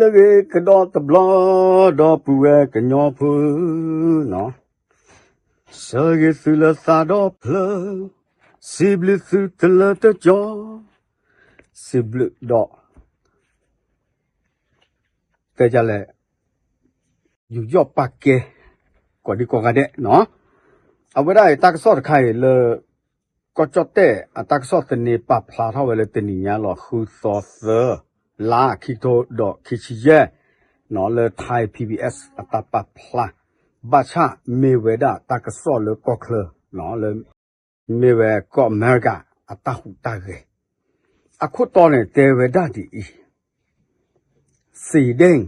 le ge ke do te blo do pu e ke nyo pu no se ge su le sa do ple si blu su te le te jo si blu do แต่จะแหละอยู่ยอดปากเกกว่าดีกว่ากันเด้เนาะเอาไว้ได้ตักซอดไข่เลยก็จอดแต่อะตักซอดตนีปับพลาเท่าเวลาตนีเนี้ยหรอคือซอเซอร์ ลาคิโตดอกคิชิเยเนาะเลยไทย PBS อะตาปับพลาบาชาเมเวดาตักซอดเลยก็เคลเนาะเลยเมเวก็อเมริกาอะตาหูตาเกอะคุตอนเนี่ยเตเวดาดีอี สีเด้ง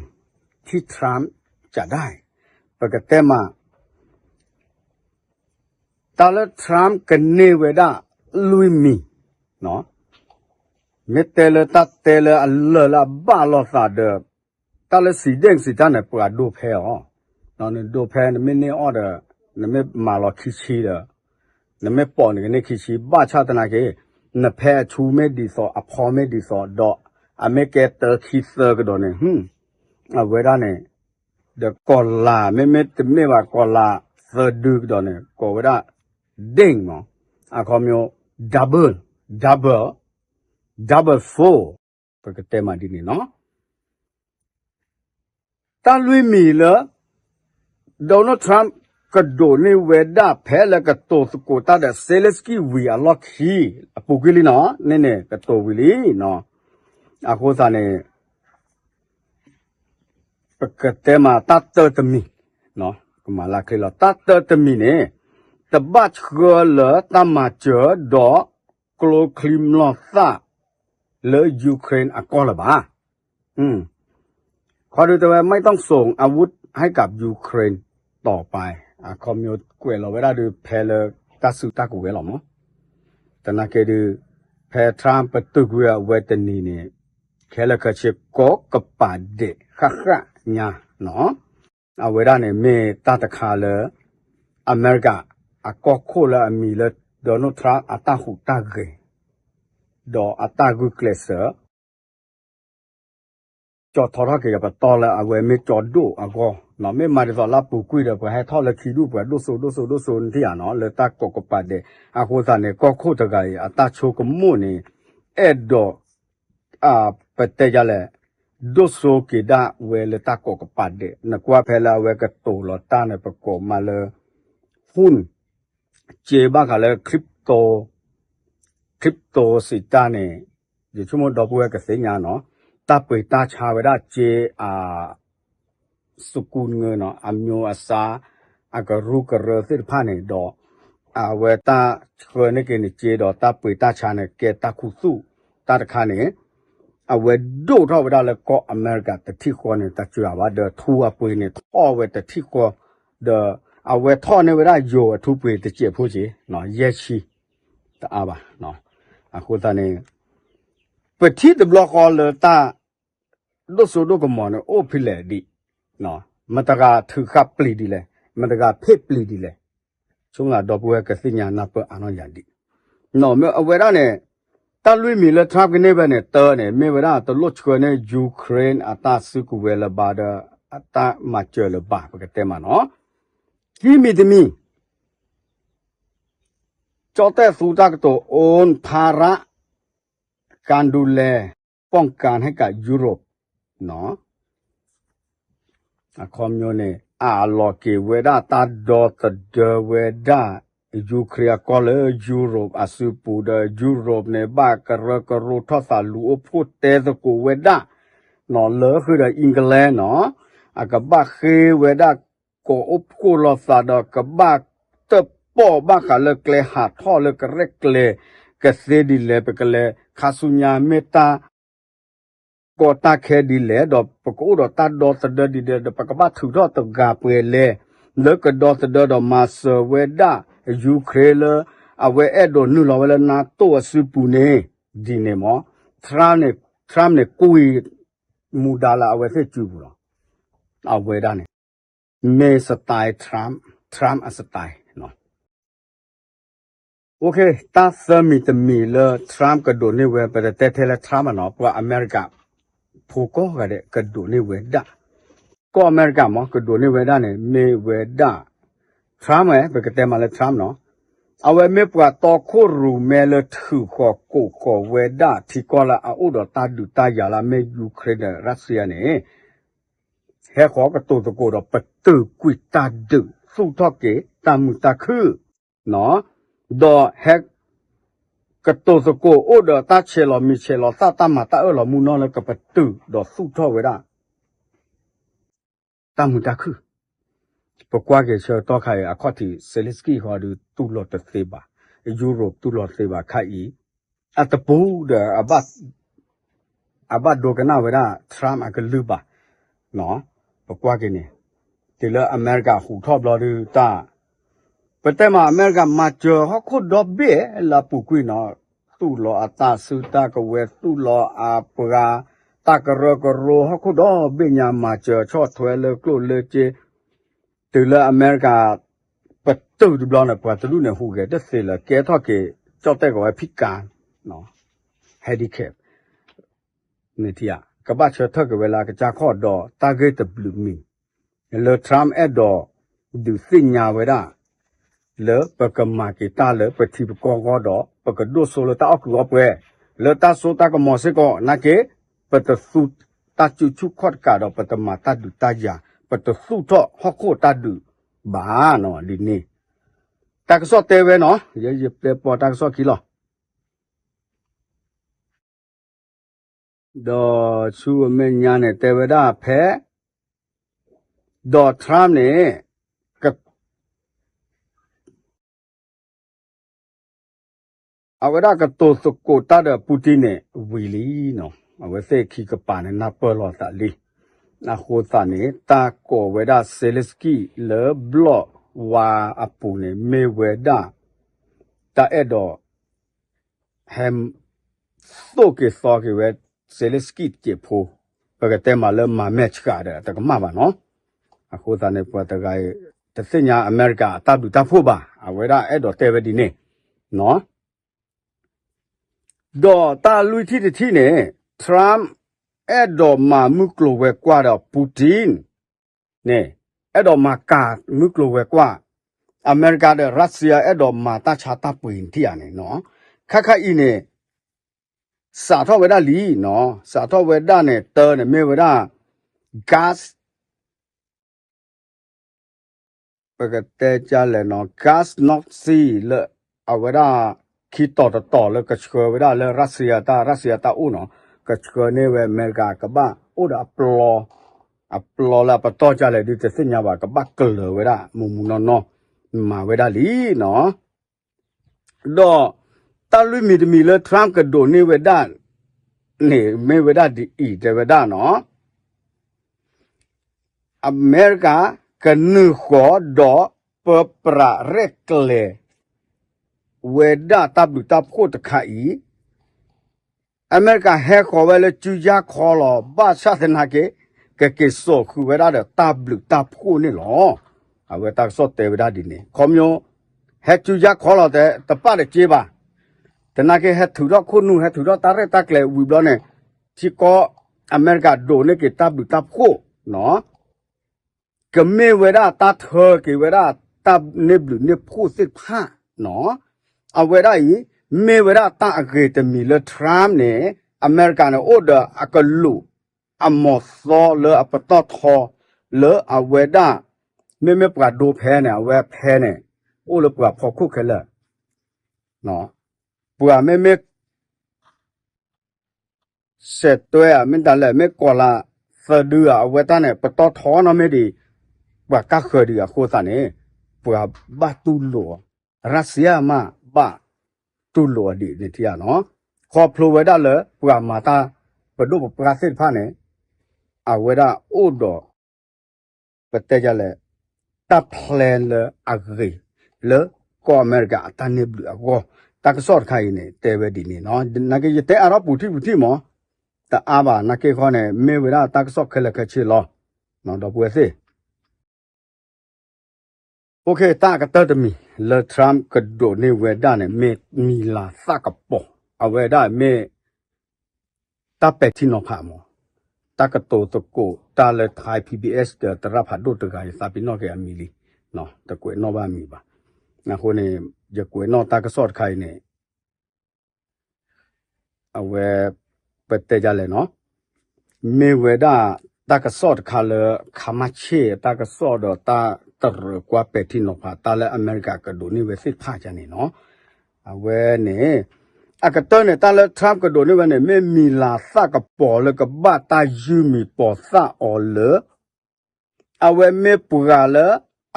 ที่ทรัมป์จะได้ปกติมาตอนละทรัมป์กันเนเวดาลุยมีเนาะ မေတဲလတတဲလအလလဘလောသာဒတလစီဒင်းစီတန်ပရာဒိုဖဲဟောနော်ဒိုဖဲနမင်းနေအော်ဒနမေမာလောခိချီဒနမေပေါ်နေကနေခိချီဘာချတနာကေနဖဲချူမေဒီဆောအဖော်မေဒီဆောဒေါအမေကေတခိဆကဒိုနေဟွန်းအဝေဒါနေဒကောလာမေမေတမေဘာကောလာသဒုကဒိုနေကောဝဒဒင်းမောအခေါ်မျိုး double double double four ပကတဲ့မဒီနေနော်တန်လွေမီလာဒေါ်နယ်ထရမ်ကဒိုနေဝဒဖဲလကတိုစကိုတာတဲ့ဆဲလစကီဝီအလော့ခီအပူကလေးနော်နည်းနည်းကတိုဝီလီနော် ako sane pakatema tatta tami no kumala khelo tatta tami ne tabat khla tama che do klo klim lo sa le ukraine အကော หรือยูเครนอก็ละบาอืม ขอดูแต่วไม่ต้องส่งอาวุธให้กับยูเครนต่อไปอะคอมมิวเกลเราเวลาดูเพลตัสุตากุเวลหรอมั้งแต่นักเกดูเพลทรัมป์ประตูเวเวตนีเนี่ยเค่ลก็เชกกปาเดค่ะค่ะเนี่ยเนาะเอาเวลาเนี่ยเมตาตะคาเลยอเมริกาอก็โคละมีเลยโดนัลด์ทรัมป์อัตตาหุตาเก တော့အတကုကလစကျော်ထရကေပတော်လာအဝဲမေကျော်ဒိုအကောနော်မေမာရီဇော်လာပူကွိတဲ့ပွဲဟဲထော်လက်ခီဒုပွဲဒုဆိုဒုဆိုဒုဆိုတီရနော်လေတာကောကပတ်တဲ့အခိုးစားနေကောခုတ်တကရအတချိုကမှုနေအဲ့တော့အာပတဲရလဲဒုဆိုကေဒါဝဲလေတာကောကပတ်တဲ့နကွာဖဲလာဝဲကတူလောတာနေပကောမလဖုန်ကျေဘာကလည်းခရစ်တို 크립토 시단에 이제 주문 더부에 그 세냐노 따뿌이 따차베라 제아 수군거노 암뇨 아사 아가루 거르스 파네 도 아웨타 그네게니 제도 따뿌이 따차네 게 따쿠수 따르카네 아웨 도토베라레 코 아메리카 따티코네 따추아바 더 투아뿌이네 토웨 따티코 더 아웨 토네베라 요 투뿌이 따제포지 노 예치 တအားပါနော် အခုတနေပတိဒဘလော့ခေါ်လတာဒိုဆိုဒိုကမောနအိုဖိလေဒီနော်မတကထူခပ်ပလီဒီလေမတကဖိပလီဒီလေချုံလာတော့ပွဲကစညာနာပအနောယန်ဒီနော်မအဝဲရနဲ့တလွေမီလထပ်ကနေပဲနဲ့တောနေမေဝရတလွတ်ချခွနေယူကရိန်းအတာစုကူဝဲလဘာဒအတာမချလဘာပကတဲ့မနော်ဒီမီတမီ Chote sutak to on thara การดูแลป้องกันให้กับยุโรปเนาะคอมยูเนอาลอเกเวดาตาดอตเดเวดายูเครียก็เลยยุโรปอาซูปูเดยุโรปในบ้ากระกรูทศาลูพูดเตสกูเวดาเนาะเลอคือเดอิงกลเนาะอากบ้าคือเวดาก็อุปกูลอสาดกบ้า ပေါ်ဘကလကလေဟာထောလကရက်ကလေကစေဒီလေပကလေခါဆုညာမေတာကောတာခဲဒီလေတော့ပကိုတော့တတ်တော့သဒဒီတဲ့ပကပထုတော့တကပွေလေလကဒေါ်သဒဒမဆဝေဒာယူခရေလအဝဲအဲ့တော့နုလော်ဝဲလနာတော့ဆူပူနေဒီနေမောထရမ်နေထရမ်နေကိုီမူဒါလာအဝဲဆက်ကျူဘူးတော့အဝဲဒါနေမေစတိုင်ထရမ်ထရမ်အစတိုင် โอเคตาสมิตมีเลทรัมป์ก็โดนนี่เวไปแต่เทเลทรัมป์เนาะเพราะอเมริกา ဖိုကောကတဲ့ကဒိုနေဝဲဒါကောအမေရိကမကဒိုနေဝဲဒါနဲ့မေဝဲဒါထရမ်းမဲဘကတဲ့မလဲထရမ်းနော်အဝဲမေပွားတော့ခိုရူမဲလထုခောကိုကောဝဲဒါတီကောလာအိုဒတာဒူတာယာလာမေယူခရဒရုဆီယာနေဟဲခေါ်ကတိုတကိုတော့ပတူကွီတာဒူစုထော့ကေတမူတခုနော် ဒေါ်ဟက်ကတိုစကိုအိုဒတာချေလောမီချေလောသတမတာအော်လောမူနော်လကပတူဒေါ်စုထော့ဝဲဒါတမူတခုပကွာကေချေတော့ခိုင်အခတ်တီဆယ်လစ်ကီဟောဒူတူလော့တသေးပါယူရိုတူလော့သေးပါခိုင်အတပူဒအဘတ်အဘတ်ဒိုကနာဝရာထရမ်အကလူပါနော်ပကွာကေနေဒီလအမေရိကဟူထော့ဘလော်ဒူတာ ပတဲမှာအမေရိကမှာကျော်ဟခုဒေါ်ဘေလာပူကွီနော်တူလောအတာစုတာကဝဲတူလောအပရာတကရကရောဟခုဒေါ်ဘေညာမှာကျော်ချော့ထွဲလေကလို့လေချေ từ là America bắt đầu từ đó là bắt đầu là hú cái đất là kế thoát cái cho tay gọi phi can nó handicap này thì à các bạn chờ thắc cái về là cái cha khó đó ta gây tập blue me lỡ Trump ở đó được sinh nhà vậy đó lỡ bà cầm mà cái ta lỡ bà thì bà con có đó bà cái đô số lỡ ta ốc góp về lỡ ta số ta có mò sẽ có nà cái bà ta su ta chú chú khoát cả đó bà ta mà ta được ta giả ပတစုတော့ဟခုတဒူဘာနော်ဒီနေ့တက်ဆော့တဲဝဲနော်ရေရေပပေါ်တက်ဆော့ခီလောဒေါ်ချူအမညာနဲ့တဲဝဒဖဲဒေါ်ထရမ်နဲ့ကအ ဝရကတိုစကိုတာဒပူတင်နဲ့ဝီလီနော်အဝစေခီကပါနဲ့နပလောတာလီ na khota ne ta ko weda seleski le block wa apu ne me weda ta edo hem so ke so ke we seleski ke pho pa ke te ma le ma match ka de ta ka ma ba no a khota ne pa ta ga te se nya america ta du ta pho ba a weda edo te we di ne no do ta lui thi thi ne trump အဲ့တော့ မှမုကလိုဝဲကွာတော့ပူတင်နဲအဲ့တော့မှကာမုကလိုဝဲကွာအမေရိကတဲ့ရုရှားအဲ့တော့မှတခြားတပ်ပွင့်တိရနေနော်ခက်ခက်ဤနေစာတော့ဝဲဒါလီနော်စာတော့ဝဲဒါနဲ့တဲနဲ့မေဝဲဒါ gas ပကတဲ့ကြလဲနော် gas not see လေအဝဲဒါ ခီတော်တော်လေကချွေဝဲဒါလေရုရှားတာရုရှားတာဦးနော် que chkone we merga ka ba o da plo a plo la pa to cha le di te sinya ba ka ba kle we da mu mu no no ma we da li no do ta lu mi de mi le trump ka do ni we da ni me we da di i de we da no america ka nu kho do pe pra rekle we da tab du tab kho ta kha i အမေရိကန်ဟဲခေါ်ဝဲလေကျူကြခေါ်လောဘာသာသနာကေကကေဆိုခုဝဲရတဲ့တပ်လူတပ်ဖို့နေလောအဝဲတပ်စော့တေဝဒဒီနေခေါမျိုးဟဲကျူကြခေါ်လောတဲ့တပတ်တဲ့ကြေးပါတနာကေဟဲထူတော့ခုနုဟဲထူတော့တာရက်တက်လေဝီဘလနဲ့ချီကောအမေရိကဒိုနေကေတပ်လူတ ပ်ဖို့နော်ကမေဝဲရတတ်ဟကေဝဲရတပ်နေဘလူနေဖို့စစ်ဖာနော်အဝဲရဤ me wera ta age te mi le tram ne america ne order akalu amo so le apato tho le aweda me me pra do phe ne awe phe ne o le pra pho khu khele no pua me me se to ya min da le me ko la fa du a aweda ne pato tho no me di pua ka khe di a kho sa ne pua ba tu lo russia ma ba တူလော်ဒီဒီတီယာနော်ခေါ်ဖလိုဝဲဒါလေပူကမာတာဘဒုပပရာစစ်ဖာနေအဝဲဒါအိုဒိုပတဲကြလေတပ်ဖလန်လေအဂရီလေကောအမေရိကအတန်နေဘလူအကောတကဆော့ခိုင်းနေတဲဝဲဒီနေနော်နကေတဲအရောပူတိပူတိမောတအားပါနကေခေါ်နေမေဝဲဒါတကဆော့ခဲလက်ခချီလောနော်တော့ပွဲစေ โอเคตากระตัดมีเลทรัมกระโดดในเวด้าเนี่ยเมมีลาซากระปองเอาเวด้าเมตาเป็ดที่นอพามอตากระโตตะโกตาเลทายพีบีเอสเดตระพัดโดตะกายซาปินอเกอมีลีเนาะตะกวยนอบ้ามีปะนะคนเนี่ยจะกวยนอตากระสอดใครเนี่ยเอาเวปเตจาเลยเนาะเมเวด้าตากระสอดคาเลคามาเชตากระสอดตา ตรกว่าเป็ดที่นอพาตาและอเมริกากะดูนี่เวสิพาจานี่เนาะเอาเวเนี่ย အကတော်နဲ့တာလက်ထရမ်ကဒိုနေဝနဲ့မေမီလာစကပေါ်လကဘတာယူမီပေါ်စအော်လအဝဲမေပူဂါလ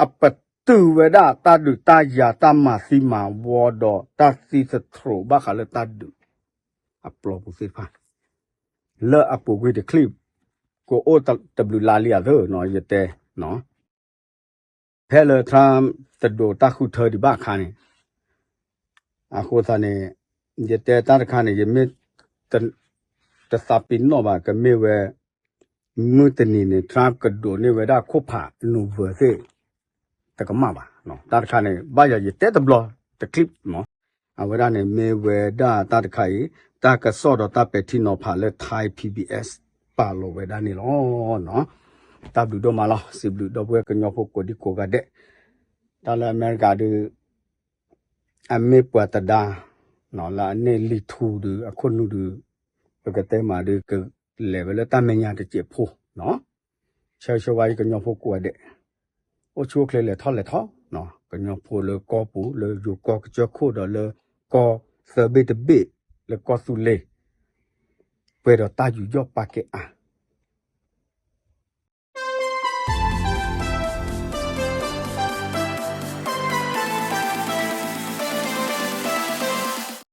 အပတူဝဒတာဒူတာယာတမစီမာဝေါ်ဒတာစီစထရိုဘခါလတာဒူအပလောပူစီဖာလဲအပူဂွေဒကလစ်ကိုအိုတဘလူလာလီယာသောနော်ယတဲ့နော် ဖဲလထရမ်တဒိုတာခုထော်ဒီဘခါနေအခုသာနေ yete tar khane ye me tan ta sapin no ba ka me we mu tani ne trap ka do ne we da kho pha nu ve se ta ka ma ba no tar khane ba ya ye te ta blo ta clip no a we da ne me we da ta ta khai ta ka so do ta pe thi no pha le thai pbs ပါလို့ဝဲဒါနေလောနော်တဘလူတော့မလားစီဘလူတော့ဘွဲကညောဖို့ကိုဒီကိုကတဲ့တာလာအ မေရိကဒီအမေပွားတဒါနော်လာနေလီထူဒီအခုနုဒီပကတဲ့မာဒီကလေဗလတမညာတကျဖို့နော်ချေချဝိုင်းကညောဖို့ကိုတဲ့အိုချိုကလေလေထော်လေထော်နော်ကညောဖို့လေကောပူလေယူကောကချခိုတော့လေကောဆဘစ်ဘစ်လေကောဆူလေပွေတော့တာယူရော့ပါကေအာ